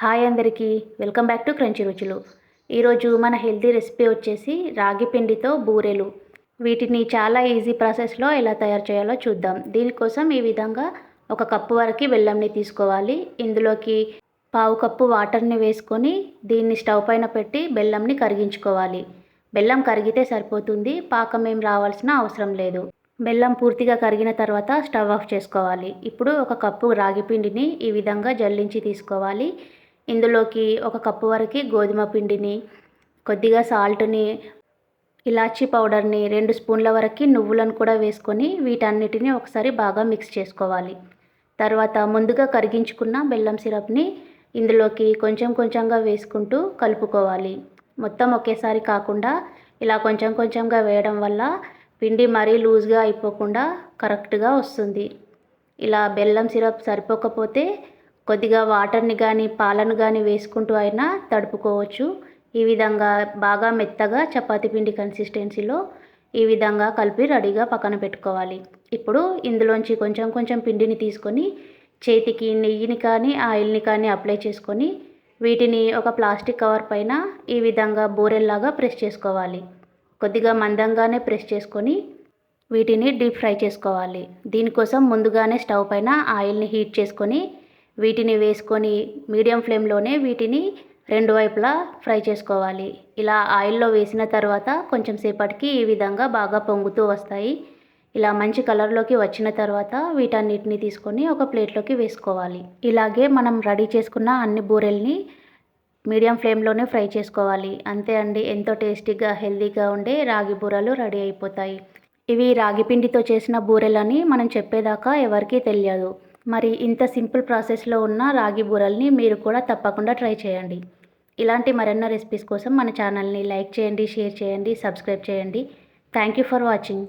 Hi అందరికీ. Welcome back to crunchy రుచులు. ఈరోజు మన హెల్తీ రెసిపీ వచ్చేసి రాగి పిండితో బూరెలు. వీటిని చాలా ఈజీ ప్రాసెస్లో ఎలా తయారు చేయాలో చూద్దాం. దీనికోసం ఈ విధంగా ఒక కప్పు వరకు బెల్లంని తీసుకోవాలి. ఇందులోకి పావు కప్పు వాటర్ని వేసుకొని దీన్ని స్టవ్ పైన పెట్టి బెల్లంని కరిగించుకోవాలి. బెల్లం కరిగితే సరిపోతుంది. పాకం ఏం రావాల్సిన అవసరం లేదు. బెల్లం పూర్తిగా కరిగిన తర్వాత స్టవ్ ఆఫ్ చేసుకోవాలి. ఇప్పుడు ఒక కప్పు రాగి పిండిని ఈ విధంగా జల్లించి తీసుకోవాలి. ఇందులోకి ఒక కప్పు వరకు గోధుమ పిండిని కొద్దిగా సాల్ట్ని ఇలాచీ పౌడర్ని రెండు స్పూన్ల వరకు నువ్వులను కూడా వేసుకొని వీటన్నిటిని ఒకసారి బాగా మిక్స్ చేసుకోవాలి. తర్వాత ముందుగా కరిగించుకున్న బెల్లం సిరప్ని ఇందులోకి కొంచెం కొంచెంగా వేసుకుంటూ కలుపుకోవాలి. మొత్తం ఒకేసారి కాకుండా ఇలా కొంచెం కొంచెంగా వేయడం వల్ల పిండి మరీ లూజ్గా అయిపోకుండా కరెక్ట్గా వస్తుంది. ఇలా బెల్లం సిరప్ సరిపోకపోతే కొద్దిగా వాటర్ని కానీ పాలను కానీ వేసుకుంటూ అయినా తడుపుకోవచ్చు. ఈ విధంగా బాగా మెత్తగా చపాతీ పిండి కన్సిస్టెన్సీలో ఈ విధంగా కలిపి రెడీగా పక్కన పెట్టుకోవాలి. ఇప్పుడు ఇందులోంచి కొంచెం కొంచెం పిండిని తీసుకొని చేతికి నెయ్యిని కానీ ఆయిల్ని కానీ అప్లై చేసుకొని వీటిని ఒక ప్లాస్టిక్ కవర్ పైన ఈ విధంగా బోరెల్లాగా ప్రెస్ చేసుకోవాలి. కొద్దిగా మందంగానే ప్రెస్ చేసుకొని వీటిని డీప్ ఫ్రై చేసుకోవాలి. దీనికోసం ముందుగానే స్టవ్ పైన ఆయిల్ని హీట్ చేసుకొని వీటిని వేసుకొని మీడియం ఫ్లేమ్లోనే వీటిని రెండు వైపులా ఫ్రై చేసుకోవాలి. ఇలా ఆయిల్లో వేసిన తర్వాత కొంచెం సేపటికి ఈ విధంగా బాగా పొంగుతూ వస్తాయి. ఇలా మంచి కలర్లోకి వచ్చిన తర్వాత వీటన్నిటిని తీసుకొని ఒక ప్లేట్లోకి వేసుకోవాలి. ఇలాగే మనం రెడీ చేసుకున్న అన్ని బూరెల్ని మీడియం ఫ్లేమ్లోనే ఫ్రై చేసుకోవాలి. అంతే అండి ఎంతో టేస్టీగా హెల్తీగా ఉండే రాగి బూరలు రెడీ అయిపోతాయి. ఇవి రాగి పిండితో చేసిన బూరెలని మనం చెప్పేదాకా ఎవరికీ తెలియదు. మరి ఇంత సింపుల్ ప్రాసెస్లో ఉన్న రాగి బూరల్ని మీరు కూడా తప్పకుండా ట్రై చేయండి. ఇలాంటి మరెన్నో రెసిపీస్ కోసం మన ఛానల్ని లైక్ చేయండి షేర్ చేయండి సబ్స్క్రైబ్ చేయండి. Thank you for watching.